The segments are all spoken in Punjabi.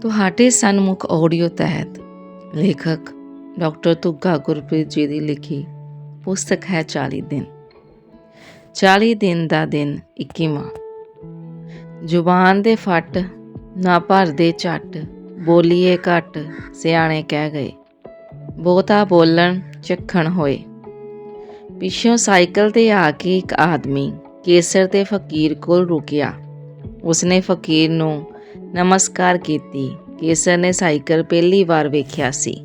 ਤੁਹਾਡੇ ਸਨਮੁਖ ਆਡੀਓ ਤਹਿਤ ਲੇਖਕ ਡਾਕਟਰ ਤੁੱਗਾ ਗੁਰਪ੍ਰੀਤ ਜੀ ਦੀ ਲਿਖੀ ਪੁਸਤਕ ਹੈ 40 ਦਿਨ। 40 ਦਿਨ ਦਾ ਦਿਨ 21ਵਾਂ ਜ਼ੁਬਾਨ ਦੇ ਫੱਟ, ਨਾ ਭਰਦੇ ਝੱਟ, ਬੋਲੀਏ ਘੱਟ, ਸਿਆਣੇ ਕਹਿ ਗਏ। ਬਹੁਤਾ ਬੋਲਣ, ਚੱਖਣ ਹੋਏ। ਪਿੱਛੋਂ ਸਾਈਕਲ ਤੇ ਆ ਕੇ ਇੱਕ ਆਦਮੀ ਕੇਸਰ ਤੇ ਫਕੀਰ ਕੋਲ ਰੁਕਿਆ। ਉਸਨੇ ਫਕੀਰ ਨੂੰ ਨਮਸਕਾਰ ਕੀਤੀ। ਕੇਸਰ ਨੇ ਸਾਈਕਲ ਪਹਿਲੀ ਵਾਰ ਵੇਖਿਆ ਸੀ।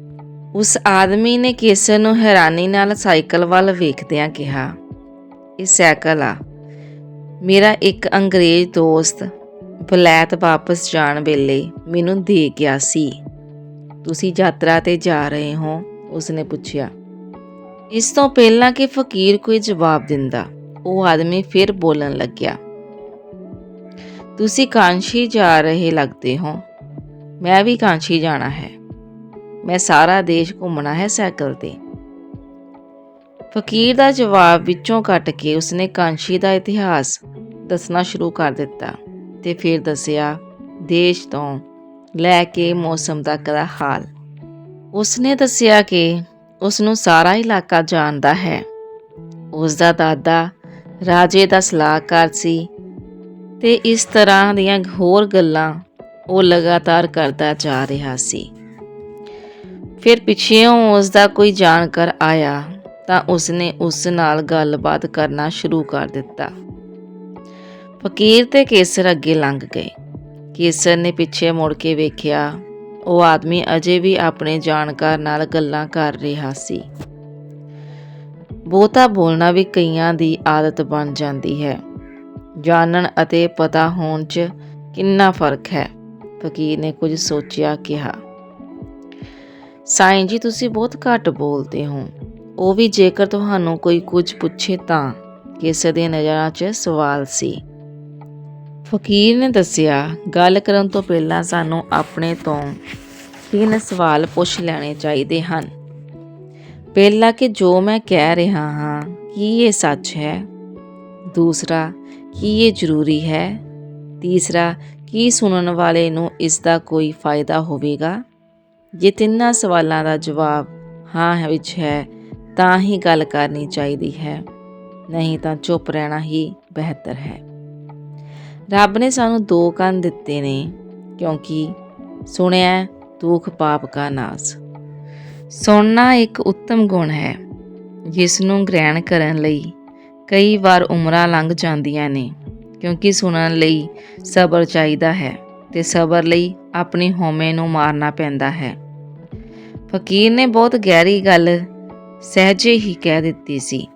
ਉਸ ਆਦਮੀ ਨੇ ਕੇਸਰ ਨੂੰ ਹੈਰਾਨੀ ਨਾਲ ਸਾਈਕਲ ਵੱਲ ਵੇਖਦਿਆਂ ਕਿਹਾ, ਇਹ ਸਾਈਕਲ ਆ। ਮੇਰਾ ਇੱਕ ਅੰਗਰੇਜ਼ ਦੋਸਤ ਵਲੈਤ ਵਾਪਸ ਜਾਣ ਵੇਲੇ ਮੈਨੂੰ ਦੇ ਗਿਆ ਸੀ। ਤੁਸੀਂ ਯਾਤਰਾ ਤੇ ਜਾ ਰਹੇ ਹੋ? ਉਸਨੇ ਪੁੱਛਿਆ। ਇਸ ਤੋਂ ਪਹਿਲਾਂ ਕਿ ਫਕੀਰ ਕੋਈ ਜਵਾਬ ਦਿੰਦਾ, ਉਹ ਆਦਮੀ ਫਿਰ ਬੋਲਣ ਲੱਗਿਆ ਤੁਸੀਂ ਕਾਂਸ਼ੀ ਜਾ ਰਹੇ ਲੱਗਦੇ ਹੋ। ਮੈਂ ਵੀ ਕਾਂਸ਼ੀ ਜਾਣਾ ਹੈ। ਮੈਂ ਸਾਰਾ ਦੇਸ਼ ਘੁੰਮਣਾ ਹੈ ਸਾਈਕਲ ਤੇ। ਫਕੀਰ ਦਾ ਜਵਾਬ ਵਿੱਚੋਂ ਕੱਟ ਕੇ ਉਸਨੇ ਕਾਂਸ਼ੀ ਦਾ ਇਤਿਹਾਸ ਦੱਸਣਾ ਸ਼ੁਰੂ ਕਰ ਦਿੱਤਾ ਤੇ ਫਿਰ ਦੱਸਿਆ, ਦੇਸ਼ ਤੋਂ ਲੈ ਕੇ ਮੌਸਮ ਤੱਕ ਦਾ ਹਾਲ। ਉਸਨੇ ਦੱਸਿਆ ਕਿ ਉਸ ਨੂੰ ਸਾਰਾ ਇਲਾਕਾ ਜਾਣਦਾ ਹੈ। ਉਸ ਦਾ ਦਾਦਾ ਰਾਜੇ ਦਾ ਸਲਾਹਕਾਰ ਸੀ। ਤੇ ਇਸ ਤਰ੍ਹਾਂ ਦੀਆਂ ਹੋਰ ਗੱਲਾਂ ਉਹ ਲਗਾਤਾਰ ਕਰਦਾ ਜਾ ਰਿਹਾ ਸੀ। ਫਿਰ ਪਿੱਛੇੋਂ ਉਸ ਦਾ ਕੋਈ ਜਾਣਕਾਰ ਆਇਆ ਤਾਂ ਉਸਨੇ ਉਸ ਨਾਲ ਗੱਲਬਾਤ ਕਰਨਾ ਸ਼ੁਰੂ ਕਰ ਦਿੱਤਾ। ਫਕੀਰ ਤੇ ਕੇਸਰ ਅੱਗੇ ਲੰਘ ਗਏ। ਕੇਸਰ ਨੇ ਪਿੱਛੇ ਮੁੜ ਕੇ ਵੇਖਿਆ, ਉਹ ਆਦਮੀ ਅਜੇ ਵੀ ਆਪਣੇ ਜਾਣਕਾਰ ਨਾਲ ਗੱਲਾਂ ਕਰ ਰਿਹਾ ਸੀ। ਬਹੁਤਾ ਬੋਲਣਾ ਵੀ ਕਈਆਂ ਦੀ ਆਦਤ ਬਣ ਜਾਂਦੀ ਹੈ। ਜਾਣਨ ਅਤੇ ਪਤਾ ਹੋਣ 'ਚ ਕਿੰਨਾ ਫ਼ਰਕ ਹੈ? ਫਕੀਰ ਨੇ ਕੁਝ ਸੋਚਿਆ, ਕਿਹਾ, ਸਾਈਂ ਜੀ, ਤੁਸੀਂ ਬਹੁਤ ਘੱਟ ਬੋਲਦੇ ਹੋ। ਉਹ ਵੀ ਜੇਕਰ ਤੁਹਾਨੂੰ ਕੋਈ ਕੁਝ ਪੁੱਛੇ ਤਾਂ ਕਿਸੇ ਦੀ ਨਜ਼ਰਾਂ 'ਚ ਸਵਾਲ ਸੀ। ਫਕੀਰ ਨੇ ਦੱਸਿਆ, ਗੱਲ ਕਰਨ ਤੋਂ ਪਹਿਲਾਂ ਸਾਨੂੰ ਆਪਣੇ ਤੋਂ ਤਿੰਨ ਸਵਾਲ ਪੁੱਛ ਲੈਣੇ ਚਾਹੀਦੇ ਹਨ। ਪਹਿਲਾ ਕਿ ਜੋ ਮੈਂ ਕਹਿ ਰਿਹਾ ਹਾਂ, ਕੀ ਇਹ ਸੱਚ ਹੈ? ਦੂਸਰਾ ਕੀ ਇਹ ਜ਼ਰੂਰੀ ਹੈ? ਤੀਸਰਾ, ਕੀ ਸੁਣਨ ਵਾਲੇ ਨੂੰ ਇਸ ਦਾ ਕੋਈ ਫਾਇਦਾ ਹੋਵੇਗਾ? ਜੇ ਤਿੰਨਾਂ ਸਵਾਲਾਂ ਦਾ ਜਵਾਬ ਹਾਂ ਵਿੱਚ ਹੈ, ਤਾਂ ਹੀ ਗੱਲ ਕਰਨੀ ਚਾਹੀਦੀ ਹੈ। ਨਹੀਂ ਤਾਂ ਚੁੱਪ ਰਹਿਣਾ ਹੀ ਬਿਹਤਰ ਹੈ। ਰੱਬ ਨੇ ਸਾਨੂੰ ਦੋ ਕੰਨ ਦਿੱਤੇ ਨੇ, ਕਿਉਂਕਿ ਸੁਣਿਆ, ਦੁੱਖ ਪਾਪ ਕਾ ਨਾਸ। ਸੁਣਨਾ ਇੱਕ ਉੱਤਮ ਗੁਣ ਹੈ, ਜਿਸ ਨੂੰ ਗ੍ਰਹਿਣ ਕਰਨ ਲਈ ਕਈ ਵਾਰ ਉਮਰਾਂ ਲੰਘ ਜਾਂਦੀਆਂ ਨੇ, ਕਿਉਂਕਿ ਸੁਣਨ ਲਈ ਸਬਰ ਚਾਹੀਦਾ ਹੈ ਤੇ ਸਬਰ ਲਈ ਆਪਣੀ ਹਉਮੈ ਨੂੰ ਮਾਰਨਾ ਪੈਂਦਾ ਹੈ। ਫਕੀਰ ਨੇ ਬਹੁਤ ਗਹਿਰੀ ਗੱਲ ਸਹਿਜੇ ਹੀ ਕਹਿ ਦਿੱਤੀ ਸੀ।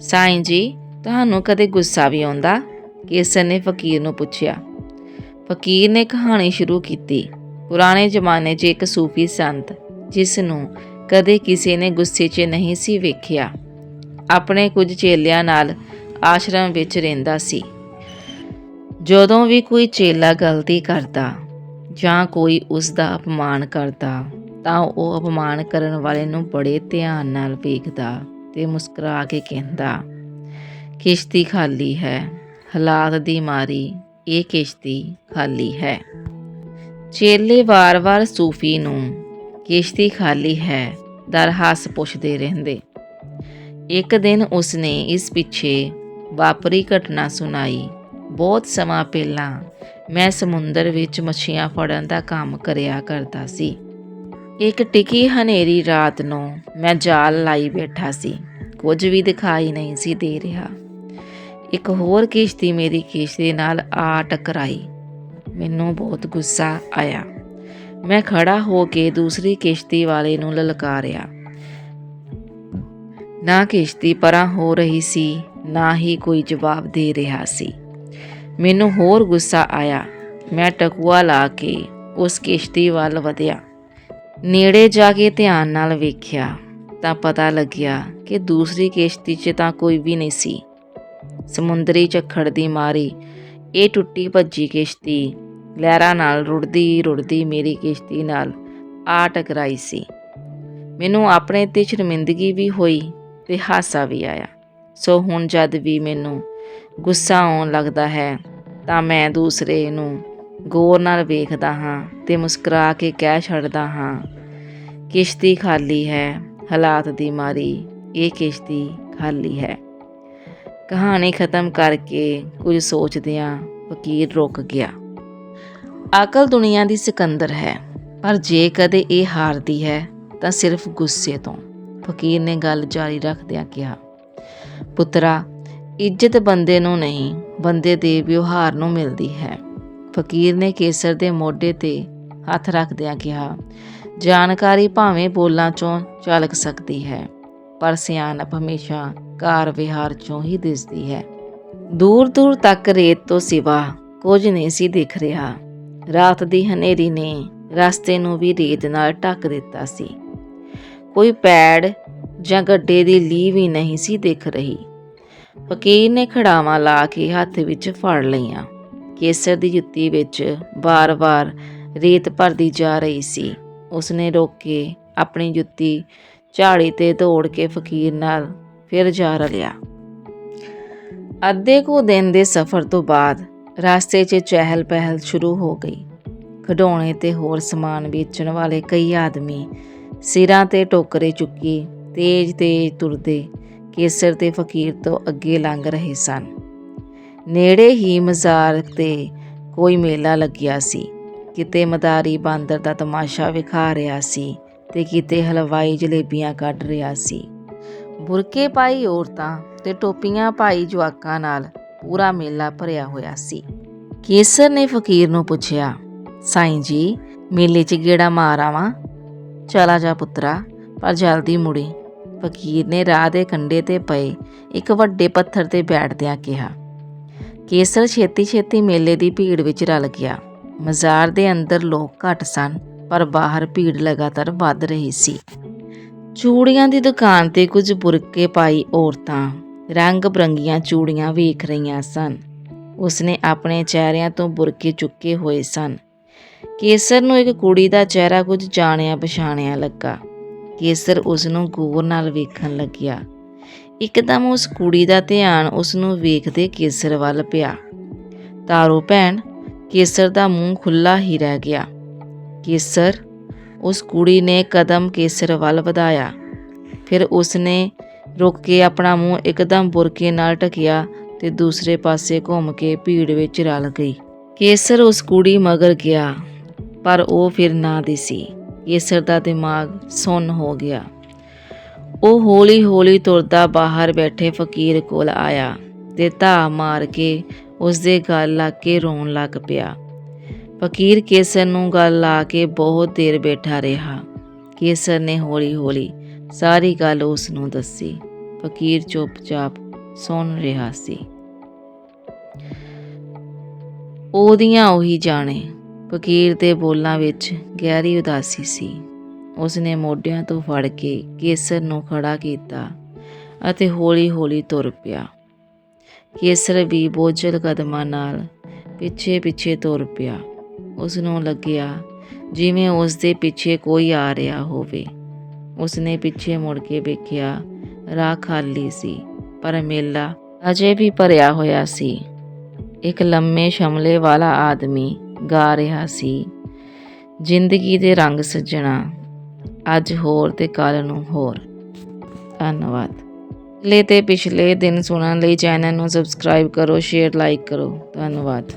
ਸਾਈਂ ਜੀ, ਤੁਹਾਨੂੰ ਕਦੇ ਗੁੱਸਾ ਵੀ ਆਉਂਦਾ? ਕੇਸਰ ਨੇ ਫਕੀਰ ਨੂੰ ਪੁੱਛਿਆ। ਫਕੀਰ ਨੇ ਕਹਾਣੀ ਸ਼ੁਰੂ ਕੀਤੀ। ਪੁਰਾਣੇ ਜ਼ਮਾਨੇ 'ਚ ਇੱਕ ਸੂਫੀ ਸੰਤ, ਜਿਸ ਨੂੰ ਕਦੇ ਕਿਸੇ ਨੇ ਗੁੱਸੇ 'ਚ ਨਹੀਂ ਸੀ ਵੇਖਿਆ। ਆਪਣੇ ਕੁਝ ਚੇਲਿਆਂ ਨਾਲ ਆਸ਼ਰਮ ਵਿੱਚ ਰਹਿੰਦਾ ਸੀ। ਜਦੋਂ ਵੀ ਕੋਈ ਚੇਲਾ ਗਲਤੀ ਕਰਦਾ ਜਾਂ ਕੋਈ ਉਸ ਦਾ ਅਪਮਾਨ ਕਰਦਾ, ਤਾਂ ਉਹ ਅਪਮਾਨ ਕਰਨ ਵਾਲੇ ਨੂੰ ਬੜੇ ਧਿਆਨ ਨਾਲ ਵੇਖਦਾ ਤੇ ਮੁਸਕਰਾ ਕੇ ਕਹਿੰਦਾ, ਕਿਸ਼ਤੀ ਖਾਲੀ ਹੈ। ਹਾਲਾਤ ਦੀ ਮਾਰੀ, ਇਹ ਕਿਸ਼ਤੀ ਖਾਲੀ ਹੈ। ਚੇਲੇ ਵਾਰ-ਵਾਰ ਸੂਫੀ ਨੂੰ, ਕਿਸ਼ਤੀ ਖਾਲੀ ਹੈ ਦਰਹਾਸ ਪੁੱਛਦੇ ਰਹਿੰਦੇ। ਇੱਕ ਦਿਨ ਉਸਨੇ ਇਸ ਪਿੱਛੇ ਵਾਪਰੀ ਘਟਨਾ ਸੁਣਾਈ। ਬਹੁਤ ਸਮਾਂ ਪਹਿਲਾਂ ਮੈਂ ਸਮੁੰਦਰ ਵਿੱਚ ਮੱਛੀਆਂ ਫੜਨ ਦਾ ਕੰਮ ਕਰਿਆ ਕਰਦਾ ਸੀ। ਇੱਕ ਟਿਕੀ ਹਨੇਰੀ ਰਾਤ ਨੂੰ ਮੈਂ ਜਾਲ ਲਾਈ ਬੈਠਾ ਸੀ। ਕੁਝ ਵੀ ਦਿਖਾਈ ਨਹੀਂ ਸੀ ਦੇ ਰਿਹਾ। ਇੱਕ ਹੋਰ ਕਿਸ਼ਤੀ ਮੇਰੀ ਕਿਸ਼ਤੀ ਨਾਲ ਆ ਟਕਰਾਈ। ਮੈਨੂੰ ਬਹੁਤ ਗੁੱਸਾ ਆਇਆ। ਮੈਂ ਖੜਾ ਹੋ ਕੇ ਦੂਸਰੀ ਕਿਸ਼ਤੀ ਵਾਲੇ ਨੂੰ ਲਲਕਾਰਿਆ। ਨਾ ਕਿਸ਼ਤੀ ਪਰਾਂ ਹੋ ਰਹੀ ਸੀ, ਨਾ ਹੀ ਕੋਈ ਜਵਾਬ ਦੇ ਰਿਹਾ ਸੀ। ਮੈਨੂੰ ਹੋਰ ਗੁੱਸਾ ਆਇਆ। ਮੈਂ ਟਕੂਆ ਲਾ ਕੇ ਉਸ ਕਿਸ਼ਤੀ ਵੱਲ ਵਧਿਆ। ਨੇੜੇ ਜਾ ਕੇ ਧਿਆਨ ਨਾਲ ਵੇਖਿਆ, ਤਾਂ ਪਤਾ ਲੱਗਿਆ ਕਿ ਦੂਸਰੀ ਕਿਸ਼ਤੀ 'ਚ ਤਾਂ ਕੋਈ ਵੀ ਨਹੀਂ ਸੀ। ਸਮੁੰਦਰੀ ਝੱਖੜ ਦੀ ਮਾਰੀ, ਇਹ ਟੁੱਟੀ ਭੱਜੀ ਕਿਸ਼ਤੀ ਲਹਿਰਾਂ ਨਾਲ ਰੁੜਦੀ ਰੁੜਦੀ ਮੇਰੀ ਕਿਸ਼ਤੀ ਨਾਲ ਆ ਟਕਰਾਈ ਸੀ। ਮੈਨੂੰ ਆਪਣੇ ਤੇ ਸ਼ਰਮਿੰਦਗੀ ਵੀ ਹੋਈ ਤੇ ਹਾਸਾ ਵੀ ਆਇਆ। ਸੋ ਹੁਣ ਜਦ ਵੀ ਮੈਨੂੰ ਗੁੱਸਾ ਆਉਣ ਲੱਗਦਾ ਹੈ, ਤਾਂ ਮੈਂ ਦੂਸਰੇ ਨੂੰ ਗੌਰ ਨਾਲ ਵੇਖਦਾ ਹਾਂ ਤੇ ਮੁਸਕਰਾ ਕੇ ਕਹਿ ਛੱਡਦਾ ਹਾਂ, ਕਿਸ਼ਤੀ ਖਾਲੀ ਹੈ, ਹਾਲਾਤ ਦੀ ਮਾਰੀ, ਇਹ ਕਿਸ਼ਤੀ ਖਾਲੀ ਹੈ। ਕਹਾਣੀ ਖਤਮ ਕਰਕੇ ਕੁਝ ਸੋਚਦਿਆਂ ਫਕੀਰ ਰੁਕ ਗਿਆ। ਅਕਲ ਦੁਨੀਆ ਦੀ ਸਿਕੰਦਰ ਹੈ, ਪਰ ਜੇ ਕਦੇ ਇਹ ਹਾਰਦੀ ਹੈ, ਤਾਂ ਸਿਰਫ ਗੁੱਸੇ ਤੋਂ। ਫਕੀਰ ਨੇ ਗੱਲ ਜਾਰੀ ਰੱਖਦਿਆਂ ਕਿਹਾ, ਪੁੱਤਰਾ, ਇੱਜ਼ਤ ਬੰਦੇ ਨੂੰ ਨਹੀਂ, ਬੰਦੇ ਦੇ ਵਿਵਹਾਰ ਨੂੰ ਮਿਲਦੀ ਹੈ। ਫਕੀਰ ਨੇ ਕੇਸਰ ਦੇ ਮੋਢੇ ਤੇ ਹੱਥ ਰੱਖਦਿਆਂ ਕਿਹਾ, ਜਾਣਕਾਰੀ ਭਾਵੇਂ ਬੋਲਾਂ ਚੋਂ ਝਲਕ ਸਕਦੀ ਹੈ, ਪਰ ਸਿਆਣਪ ਹਮੇਸ਼ਾ ਕਾਰ ਵਿਹਾਰ ਚੋਂ ਹੀ ਦਿਸਦੀ ਹੈ। ਦੂਰ ਦੂਰ ਤੱਕ ਰੇਤ ਤੋਂ ਸਿਵਾ ਕੁਝ ਨਹੀਂ ਸੀ ਦਿਖ ਰਿਹਾ। ਰਾਤ ਦੀ ਹਨੇਰੀ ਨੇ ਰਸਤੇ ਨੂੰ ਵੀ ਰੇਤ ਨਾਲ ਢੱਕ ਦਿੱਤਾ ਸੀ। ਕੋਈ ਪੈੜ ਜਾਂ ਗੱਡੇ ਦੀ ਲੀ ਵੀ ਨਹੀਂ ਸੀ ਦਿਖ ਰਹੀ। ਫਕੀਰ ਨੇ ਖੜਾਵਾਂ ਲਾ ਕੇ ਹੱਥ ਵਿੱਚ ਫੜ ਲਈਆਂ। ਕੇਸਰ ਦੀ ਜੁੱਤੀ ਵਿੱਚ ਵਾਰ-ਵਾਰ ਰੇਤ ਭਰਦੀ ਜਾ ਰਹੀ ਸੀ। ਉਸਨੇ ਰੋਕ ਕੇ ਆਪਣੀ ਜੁੱਤੀ ਝਾੜੀ ਤੇ ਦੌੜ ਕੇ ਫਕੀਰ ਨਾਲ ਫਿਰ ਜਾ ਰਲਿਆ। ਅੱਧੇ ਕੁ ਦਿਨ ਦੇ ਸਫ਼ਰ ਤੋਂ ਬਾਅਦ ਰਸਤੇ 'ਚ ਚਹਿਲ ਪਹਿਲ ਸ਼ੁਰੂ ਹੋ ਗਈ। ਖਿਡੌਣੇ ਤੇ ਹੋਰ ਸਮਾਨ ਵੇਚਣ ਵਾਲੇ ਕਈ ਆਦਮੀ ਸਿਰਾਂ ਤੇ ਟੋਕਰੇ ਚੁੱਕੀ ਤੇਜ਼-ਤੇਜ਼ ਤੁਰਦੇ ਕੇਸਰ ਤੇ ਫਕੀਰ ਤੋਂ ਅੱਗੇ ਲੰਘ ਰਹੇ ਸਨ। ਨੇੜੇ ਹੀ ਮਜ਼ਾਰ ਤੇ ਕੋਈ ਮੇਲਾ ਲੱਗਿਆ ਸੀ। ਕਿਤੇ ਮਦਾਰੀ ਬਾਂਦਰ ਦਾ ਤਮਾਸ਼ਾ ਵਿਖਾ ਰਿਹਾ ਸੀ ਤੇ ਕਿਤੇ ਹਲਵਾਈ ਜਲੇਬੀਆਂ ਕੱਢ ਰਿਹਾ ਸੀ। ਬੁਰਕੇ ਪਾਈ ਔਰਤਾਂ ਤੇ ਟੋਪੀਆਂ ਪਾਈ ਜਵਾਕਾਂ ਨਾਲ ਪੂਰਾ ਮੇਲਾ ਭਰਿਆ ਹੋਇਆ ਸੀ। ਕੇਸਰ ਨੇ ਫਕੀਰ ਨੂੰ ਪੁੱਛਿਆ, ਸਾਈਂ ਜੀ, ਮੇਲੇ 'ਚ ਗੇੜਾ ਮਾਰ ਆਵਾਂ? ਚਲਾ ਜਾ ਪੁੱਤਰਾ, ਪਰ ਜਲਦੀ ਮੁੜੀ। ਫਕੀਰ ਨੇ ਰਾਹ ਦੇ ਕੰਢੇ ਤੇ ਪਏ, ਇੱਕ ਵੱਡੇ ਪੱਥਰ ਤੇ ਬੈਠਦਿਆਂ ਕਿਹਾ। ਕੇਸਰ ਛੇਤੀ-ਛੇਤੀ ਮੇਲੇ ਦੀ ਭੀੜ ਵਿੱਚ ਰਲ ਗਿਆ। ਮਜ਼ਾਰ ਦੇ ਅੰਦਰ ਲੋਕ ਘੱਟ ਸਨ, ਪਰ ਬਾਹਰ ਭੀੜ ਲਗਾਤਾਰ ਵੱਧ ਰਹੀ ਸੀ। ਚੂੜੀਆਂ ਦੀ ਦੁਕਾਨ ਤੇ ਕੁਝ ਬੁਰਕੇ ਪਾਈ ਔਰਤਾਂ, ਰੰਗ ਬਰੰਗੀਆਂ ਚੂੜੀਆਂ ਵੇਖ ਰਹੀਆਂ ਸਨ। ਉਸਨੇ ਆਪਣੇ ਚਿਹਰਿਆਂ ਤੋਂ ਬੁਰਕੇ ਚੁੱਕੇ ਹੋਏ ਸਨ। ਕੇਸਰ ਨੂੰ ਇੱਕ ਕੁੜੀ ਦਾ ਚਿਹਰਾ ਕੁਝ ਜਾਣਿਆ ਪਛਾਣਿਆ ਲੱਗਾ। ਕੇਸਰ ਉਸ ਨੂੰ ਗੌਰ ਨਾਲ ਵੇਖਣ ਲੱਗਿਆ। ਇੱਕਦਮ ਉਸ ਕੁੜੀ ਦਾ ਧਿਆਨ ਉਸ ਨੂੰ ਵੇਖਦੇ ਕੇਸਰ ਵੱਲ ਪਿਆ। ਤਾਰੋ ਭੈਣ, ਕੇਸਰ ਦਾ ਮੂੰਹ ਖੁੱਲਾ ਹੀ ਰਹਿ ਗਿਆ। ਕੇਸਰ? ਉਸ ਕੁੜੀ ਨੇ ਕਦਮ ਕੇਸਰ ਵੱਲ ਵਧਾਇਆ। ਫਿਰ ਉਸਨੇ ਰੁਕ ਕੇ ਆਪਣਾ ਮੂੰਹ ਇੱਕਦਮ ਬੁਰਕੇ ਨਾਲ ਢਕਿਆ ਤੇ ਦੂਸਰੇ ਪਾਸੇ ਘੁੰਮ ਕੇ ਭੀੜ ਵਿੱਚ ਰਲ ਗਈ। ਕੇਸਰ ਉਸ ਕੁੜੀ ਮਗਰ ਗਿਆ। ਪਰ ਉਹ ਫਿਰ ਨਾ ਦਿਸੀ। ਕੇਸਰ ਦਾ ਦਿਮਾਗ ਸੁੰਨ ਹੋ ਗਿਆ। ਉਹ ਹੌਲੀ-ਹੌਲੀ ਤੁਰਦਾ ਬਾਹਰ ਬੈਠੇ ਫਕੀਰ ਕੋਲ ਆਇਆ ਤੇ ਧਾ ਮਾਰ ਕੇ ਉਸ ਦੇ ਗਲ ਲਾ ਕੇ ਰੋਣ ਲੱਗ ਪਿਆ। ਫਕੀਰ ਕੇਸਰ ਨੂੰ ਗਲ ਲਾ ਕੇ ਬਹੁਤ ਦੇਰ ਬੈਠਾ ਰਿਹਾ। ਕੇਸਰ ਨੇ ਹੌਲੀ-ਹੌਲੀ ਸਾਰੀ ਗੱਲ ਉਸ ਨੂੰ ਦੱਸੀ। ਫਕੀਰ ਚੁੱਪਚਾਪ ਸੁਣ ਰਿਹਾ ਸੀ। ਉਹਦੀਆਂ ਉਹੀ ਜਾਣੇ। ਫਕੀਰ ਦੇ ਬੋਲਾਂ ਵਿੱਚ ਗਹਿਰੀ ਉਦਾਸੀ ਸੀ। ਉਸਨੇ ਮੋਢਿਆਂ ਤੋਂ ਫੜ ਕੇ ਕੇਸਰ ਨੂੰ ਖੜਾ ਕੀਤਾ ਅਤੇ ਹੌਲੀ-ਹੌਲੀ ਤੁਰ ਪਿਆ। ਕੇਸਰ ਵੀ ਬੋਝਲ ਕਦਮਾਂ ਨਾਲ ਪਿੱਛੇ-ਪਿੱਛੇ ਤੁਰ ਪਿਆ। ਉਸ ਨੂੰ ਲੱਗਿਆ ਜਿਵੇਂ ਉਸ ਦੇ ਪਿੱਛੇ ਕੋਈ ਆ ਰਿਹਾ ਹੋਵੇ। ਉਸਨੇ ਪਿੱਛੇ ਮੁੜ ਕੇ ਵੇਖਿਆ ਰਾਹ ਖਾਲੀ ਸੀ, ਪਰ ਮੇਲਾ ਅਜੇ ਵੀ ਭਰਿਆ ਹੋਇਆ ਸੀ। ਇੱਕ ਲੰਮੇ ਸ਼ਮਲੇ ਵਾਲਾ ਆਦਮੀ ਗਾ ਰਿਹਾ ਸੀ। ਜ਼ਿੰਦਗੀ ਦੇ ਰੰਗ ਸੱਜਣਾ ਅੱਜ ਹੋਰ ਤੇ ਕੱਲ ਨੂੰ ਹੋਰ। ਧੰਨਵਾਦ। ਅਗਲੇ ਤੇ ਪਿਛਲੇ ਦਿਨ ਸੁਣਨ ਲਈ ਚੈਨਲ ਨੂੰ ਸਬਸਕ੍ਰਾਈਬ ਕਰੋ, ਸ਼ੇਅਰ, ਲਾਈਕ ਕਰੋ। ਧੰਨਵਾਦ।